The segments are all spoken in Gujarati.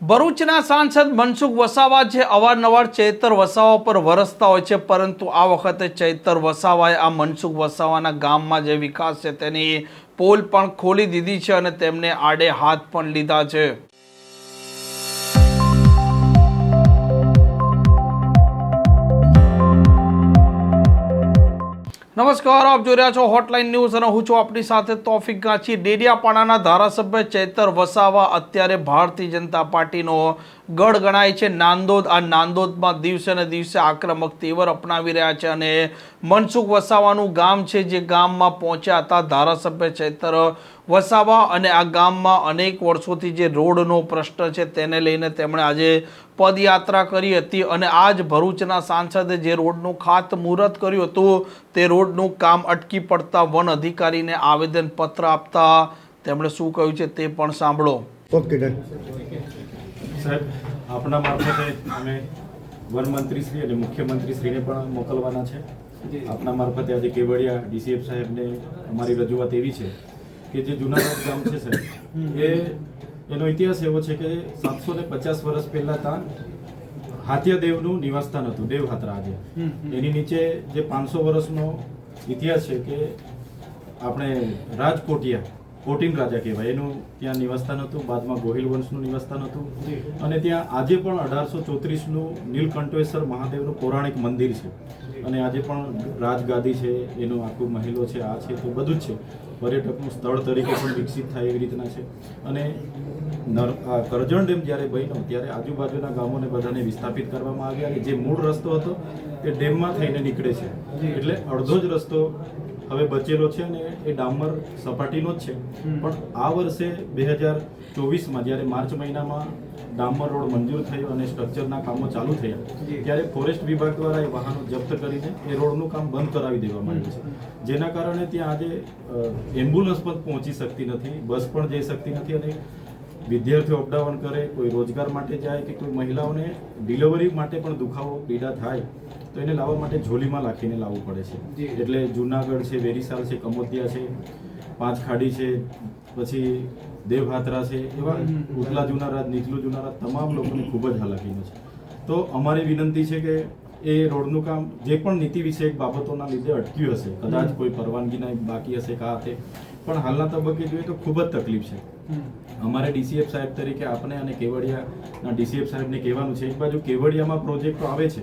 ભરૂચના સાંસદ મનસુખ વસાવા જે અવારનવાર ચૈતર વસાવા પર વરસતા હોય છે, પરંતુ આ વખતે ચૈતર વસાવાએ આ મનસુખ વસાવાના ગામમાં જે વિકાસ છે, તેની પોલ પણ ખોલી દીધી છે અને તેમને આડે હાથ પણ લીધા છે. નમસ્કાર, આપ જોઈ રહ્યા છો હોટલાઇન ન્યૂઝ અને હું છું આપણી સાથે તોફિક ગાંચી ડેડિયાપાડાના ધારાસભ્ય ચૈતર વસાવા અત્યારે ભારતીય જનતા પાર્ટીનો ગઢ ગણાય છે. નાંદોદ, આ નાંદોદમાં દિવસે ને દિવસે આક્રમક તેવર અપનાવી રહ્યા છે અને મનસુખ વસાવાનું ગામ છે જે ગામમાં પહોંચ્યા હતા. ધારાસભ્ય ચૈતર વસાવા અને આ ગામમાં અનેક વર્ષોથી જે રોડનો પ્રશ્ન છે તેને લઈને તેમણે આજે પદયાત્રા કરી હતી અને આજ ભરૂચના સાંસદે જે રોડનું ખાતમુહૂર્ત કર્યું હતું તે રોડનું કામ અટકી પડતા વન અધિકારીને આવેદનપત્ર આપતા તેમણે શું કહ્યું છે તે પણ સાંભળો. ઓકે સાહેબ આપણા મારફતે અમે વનમંત્રીશ્રી અને મુખ્યમંત્રીશ્રીને પણ મોકલવાના છે. આપણા મારફતે આજે કેવડિયા ડીસીએફ સાહેબને અમારી રજૂઆત એવી છે કે જે જુનાગઢ ગામ છે સાહેબ એ એનો ઇતિહાસ એવો છે કે સાતસો ને પચાસ વર્ષ પહેલા ત્યાં હાથિયા દેવનું નિવાસસ્થાન હતું દેવ હાત્રા આજે એની નીચે જે પાંચસો વર્ષનો ઇતિહાસ છે કે આપણે રાજકોટિયા કોટિન રાજા કહેવાય. એનું ત્યાં નિવાસસ્થાન હતું બાદમાં ગોહિલ વંશનું નિવાસસ્થાન હતું. અને ત્યાં આજે પણ અઢારસો ચોત્રીસનું નીલકંઠેશ્વર મહાદેવનું પૌરાણિક મંદિર છે. અને આજે પણ રાજગાદી છે એનો આખું મહેલો છે આ છે તો બધું જ છે. પર્યટકનું સ્થળ તરીકે પણ વિકસિત થાય એવી રીતના છે. અને નર આ કરજણ ડેમ જ્યારે બન્યો ત્યારે આજુબાજુના ગામોને બધાને વિસ્થાપિત કરવામાં આવ્યા. અને જે મૂળ રસ્તો હતો તે ડેમમાં થઈને નીકળે છે. એટલે અડધો જ રસ્તો હવે બચેલો છે અને એ ડામર સપાટીનો જ છે. પણ આ વર્ષે બે હજાર ચોવીસમાં જ્યારે માર્ચ મહિનામાં ડામર રોડ મંજૂર થયો અને સ્ટ્રક્ચરના કામો ચાલુ થયા ત્યારે ફોરેસ્ટ વિભાગ દ્વારા એ વાહનો જપ્ત કરીને એ રોડનું કામ બંધ કરાવી દેવામાં આવ્યું છે. જેના કારણે ત્યાં આજે એમ્બ્યુલન્સ પણ પહોંચી શકતી નથી બસ પણ જઈ શકતી નથી અને વિદ્યાર્થીઓ અપડાઉન કરે કોઈ રોજગાર માટે જાય કે કોઈ મહિલાઓને ડિલિવરી માટે પણ દુખાવો પીડા થાય. તો એને લાવવા માટે ઝોલીમાં લાખીને લાવવું પડે છે. એટલે જુનાગઢ છે વેરીસાલ છે કમોતિયા છે પાંચ ખાડી છે પછી દેવહાત્રા છે એવા ઉપલા જુનારાજ નીચલું જુનારાજ તમામ લોકોને ખૂબ જ હાલાકીનો છે. તો અમારી વિનંતી છે કે એ રોડનું કામ જે પણ નીતિ વિષયક બાબતોના લીધે અટક્યું હશે કદાચ કોઈ પરવાનગીના બાકી હશે કા હાથે પણ હાલના તબક્કે જોઈએ તો ખૂબ જ તકલીફ છે. અમારે ડીસીએફ સાહેબ તરીકે આપણે અને કેવડિયાના ડીસીએફ સાહેબને કહેવાનું છે એક બાજુ કેવડિયામાં પ્રોજેક્ટો આવે છે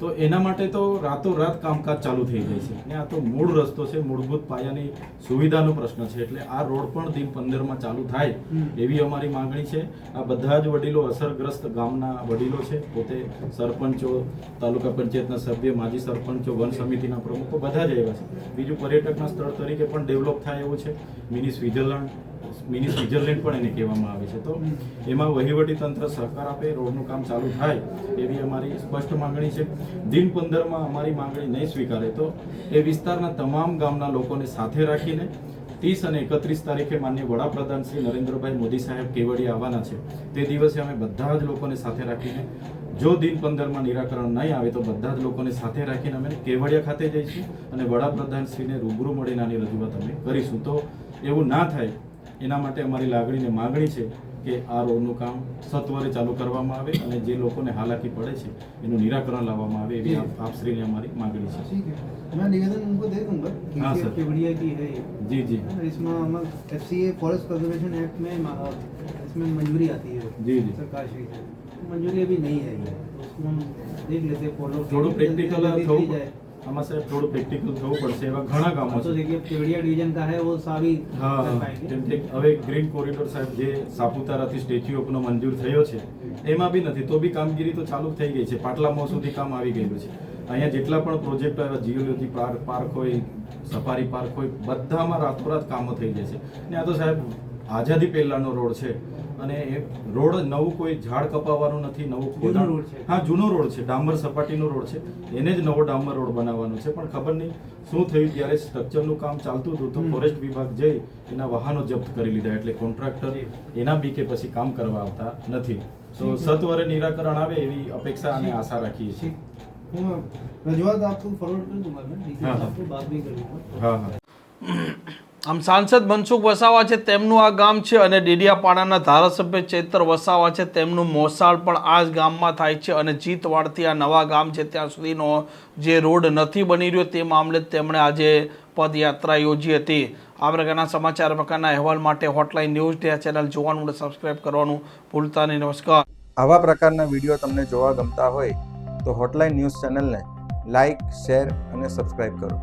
તો એના માટે તો રાતોરાત કામકાજ ચાલુ થઈ જાય છે. અને આ તો મૂળ રસ્તો છે મૂળભૂત પાયાની સુવિધાનો પ્રશ્ન છે. એટલે આ રોડ પણ દિન પંદરમાં ચાલુ થાય એવી અમારી માંગણી છે. આ બધા જ વડીલો અસરગ્રસ્ત ગામના વડીલો છે. પોતે સરપંચો તાલુકા પંચાયતના સભ્ય માજી સરપંચો વન સમિતિના પ્રમુખો બધા જ આવ્યા છે. બીજું પર્યટકના સ્થળ તરીકે પણ ડેવલપ થાય એવું છે. મિની સ્વિટ્ઝરલેન્ડ મિની સ્વિટ્ઝરલેન્ડ પણ એને કહેવામાં આવે છે. તો એમાં વહીવટી તંત્ર સહકાર આપે રોડનું કામ ચાલુ થાય એવી અમારી સ્પષ્ટ માંગણી છે. દિન પંદરમાં અમારી માંગણી નહીં સ્વીકારે તો એ વિસ્તારના તમામ ગામના લોકોને સાથે રાખીને ત્રીસ અને એકત્રીસ તારીખે માન્ય વડાપ્રધાન શ્રી નરેન્દ્રભાઈ મોદી સાહેબ કેવડિયા આવવાના છે. તે દિવસે અમે બધા જ લોકોને સાથે રાખીને જો દિન પંદરમાં નિરાકરણ નહીં આવે તો બધા જ લોકોને સાથે રાખીને અમે કેવડિયા ખાતે જઈશું અને વડાપ્રધાન શ્રીને રૂબરૂ મળીને આની રજૂઆત અમે કરીશું. તો એવું ના થાય એના માટે અમારી લાગણીને માગણી છે કે આ રોડનું કામ સત્વરે ચાલુ કરવામાં આવે અને જે લોકોને હાલાકી પડે છે એનું નિરાકરણ લાવવામાં આવે એવી આપ આપશ્રીને અમારી માગણી છે ठीक है मैं निवेदन उनको दे दूंगा हाँ, KCF सर। केवड़िया की है ये। જી જી इसमें हम F C A forest conservation act में मा- इसमें मंजूरी आती है जी, जी। सरकार श्री से मंजूरी अभी नहीं है ये तो उसको हम देख लेते हैं फॉलो થોડું પ્રેક્ટિકલ થવું આમાં સાહેબ થોડું પ્રેક્ટિકલ થવું પડશે એવા ઘણા કામો છે. જે કેવડિયા ડિવિઝન કા હે વો સારી હા જેમ કે હવે ગ્રીન કોરિડોર સાહેબ જે સાપુતારાથી સ્ટેચ્યુ ઓફનો મંજૂર થયો છે એમાં બી નથી તો બી કામગીરી તો ચાલુ થઈ ગઈ છે પાટલામાં સુધી કામ આવી ગયું છે. અહીંયા જેટલા પણ પ્રોજેક્ટ આવ્યા જીઓલોજી પાર્ક પાર્ક હોય સફારી પાર્ક હોય બધામાં રાતોરાત કામો થઈ જાય છે. ને આ તો સાહેબ આઝાદી પહેલાનો રોડ છે. અને એ રોડ નવું કોઈ ઝાડ કપાવવાનું નથી નવું ખોદાણ હા જૂનો રોડ છે. ડામર સપાટીનો રોડ છે. એને જ નવો ડામર રોડ બનાવવાનો છે. પણ ખબર નહીં શું થયું ત્યારે સ્ટ્રક્ચરનું કામ ચાલતું હતું તો ફોરેસ્ટ વિભાગ જઈ એના વાહનો જપ્ત કરી લીધા એટલે કોન્ટ્રાક્ટર એના બી કે પછી કામ કરવા આવતા નથી. તો સત્વરે નિરાકરણ આવે એવી અપેક્ષા અને આશા રાખીએ છીએ. રજૂઆત આપતું ફોરવર્ડ હા હા. બાદ નહીં કરી હા હા. આમ સાંસદ મનસુખ વસાવા છે તેમનું આ ગામ છે અને ડેડિયાપાડાના ધારાસભ્ય ચેતર વસાવા છે. તેમનું મોસાળ પણ આ જ ગામમાં થાય છે અને જીતવાડથી આ નવા ગામ છે ત્યાં સુધીનો જે રોડ નથી બની રહ્યો તે મામલે તેમણે આજે પદયાત્રા યોજી હતી. આ પ્રકારના સમાચાર પ્રકારના અહેવાલ માટે હોટલાઇન ન્યૂઝ ડે ચેનલ જોવાનું અને સબસ્ક્રાઇબ કરવાનું ભૂલતા નહીં. નમસ્કાર. આવા પ્રકારના વીડિયો તમને જોવા ગમતા હોય તો હોટલાઇન ન્યૂઝ ચેનલને લાઇક શેર અને સબસ્ક્રાઈબ કરો.